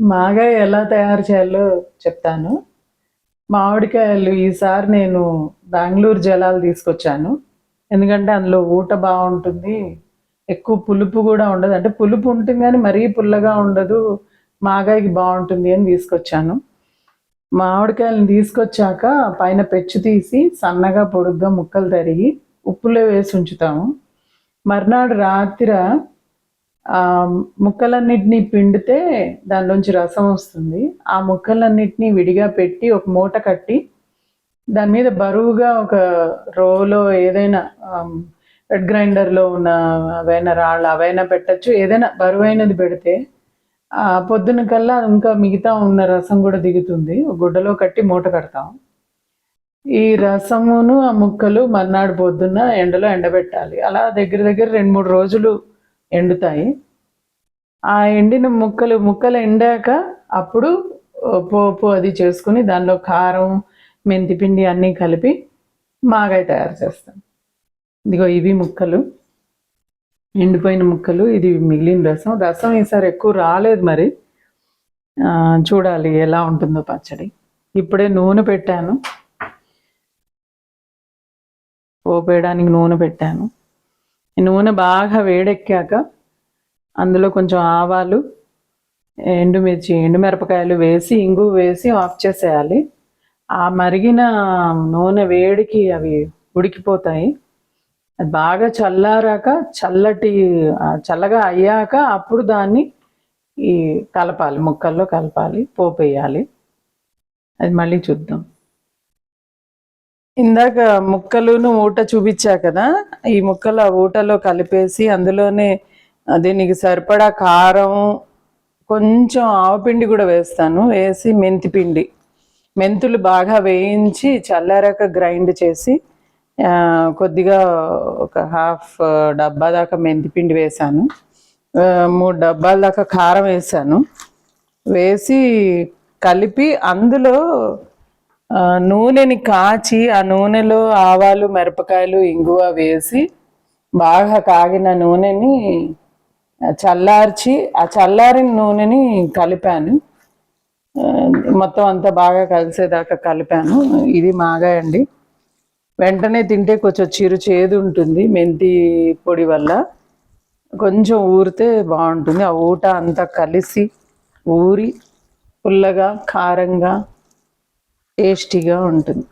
మాగాయ ఎలా తయారు చేయాలో చెప్తాను. మామిడికాయలు ఈసారి నేను బెంగళూరు జలాలు తీసుకొచ్చాను. ఎందుకంటే అందులో ఊట బాగుంటుంది. ఎక్కువ పులుపు కూడా ఉండదు. అంటే పులుపు ఉంటుంది కానీ మరీ పుల్లగా ఉండదు. మాగాయకి బాగుంటుంది అని తీసుకొచ్చాను. మామిడికాయలను తీసుకొచ్చాక పైన పెచ్చు తీసి సన్నగా పొడుగ్గా ముక్కలు తరిగి ఉప్పులో వేసి ఉంచుతాము. మర్నాడు రాత్రి ముక్కలన్నిటినీ పిండితే దానిలోంచి రసం వస్తుంది. ఆ ముక్కలన్నిటినీ విడిగా పెట్టి ఒక మూట కట్టి దాని మీద బరువుగా ఒక రోలో ఏదైనా రెడ్ గ్రైండర్లో ఉన్న అవైనా రాళ్ళు అవైనా పెట్టచ్చు. ఏదైనా బరువైనది పెడితే ఆ పొద్దున కల్లా ఇంకా మిగతా ఉన్న రసం కూడా దిగుతుంది. గుడ్డలో కట్టి మూట కడతాం. ఈ రసమును ఆ ముక్కలు మర్నాడు పొద్దున్న ఎండలో ఎండబెట్టాలి. అలా దగ్గర దగ్గర రెండు మూడు రోజులు ఎండుతాయి. ఆ ఎండిన ముక్కలు ముక్కలు ఎండాక అప్పుడు పోపు అది చేసుకుని దానిలో కారం మెంతిపిండి అన్నీ కలిపి మాగాయ తయారు చేస్తాం. ఇదిగో ఇవి ముక్కలు. ఎండిపోయిన ముక్కలు ఇది మిగిలిన రసం. రసం ఈసారి ఎక్కువ రాలేదు మరి. చూడాలి ఎలా ఉంటుందో పచ్చడి. ఇప్పుడే నూనె పెట్టాను. పోపేయడానికి నూనె పెట్టాను. నూనె బాగా వేడెక్కాక అందులో కొంచెం ఆవాలు ఎండుమిర్చి ఎండుమిరపకాయలు వేసి ఇంగు వేసి ఆఫ్ చేసేయాలి. ఆ మరిగిన నూనె వేడికి అవి ఉడికిపోతాయి. అది బాగా చల్లారాక చల్లటి చల్లగా అయ్యాక అప్పుడు దాన్ని ఈ కలపాలి ముక్కల్లో కలపాలి పోపు వేయాలి అది మళ్ళీ చూద్దాం. ఇందాక ముక్కలును ఊట చూపించా కదా ఈ ముక్కలు ఆ ఊటలో కలిపేసి అందులోనే దీనికి సరిపడా కారం కొంచెం ఆవపిండి కూడా వేస్తాను. వేసి మెంతి పిండి మెంతులు బాగా వేయించి చల్లారాక గ్రైండ్ చేసి కొద్దిగా ఒక హాఫ్ డబ్బా దాకా మెంతిపిండి వేశాను. వేసాను మూడు డబ్బాల దాకా కారం వేసాను వేసి కలిపి అందులో నూనెని కాచి ఆ నూనెలో ఆవాలు మిరపకాయలు ఇంగువ వేసి బాగా కాగిన నూనెని చల్లార్చి ఆ చల్లారిన నూనెని కలిపాను. మొత్తం అంతా బాగా కలిసేదాకా కలిపాను. ఇది మాగాయండి. వెంటనే తింటే కొంచెం చిరు చేదు ఉంటుంది మెంతి పొడి వల్ల. కొంచెం ఊరితే బాగుంటుంది. ఆ ఊట అంతా కలిసి ఊరి పుల్లగా కారంగా టేస్టీగా ఉంటుంది.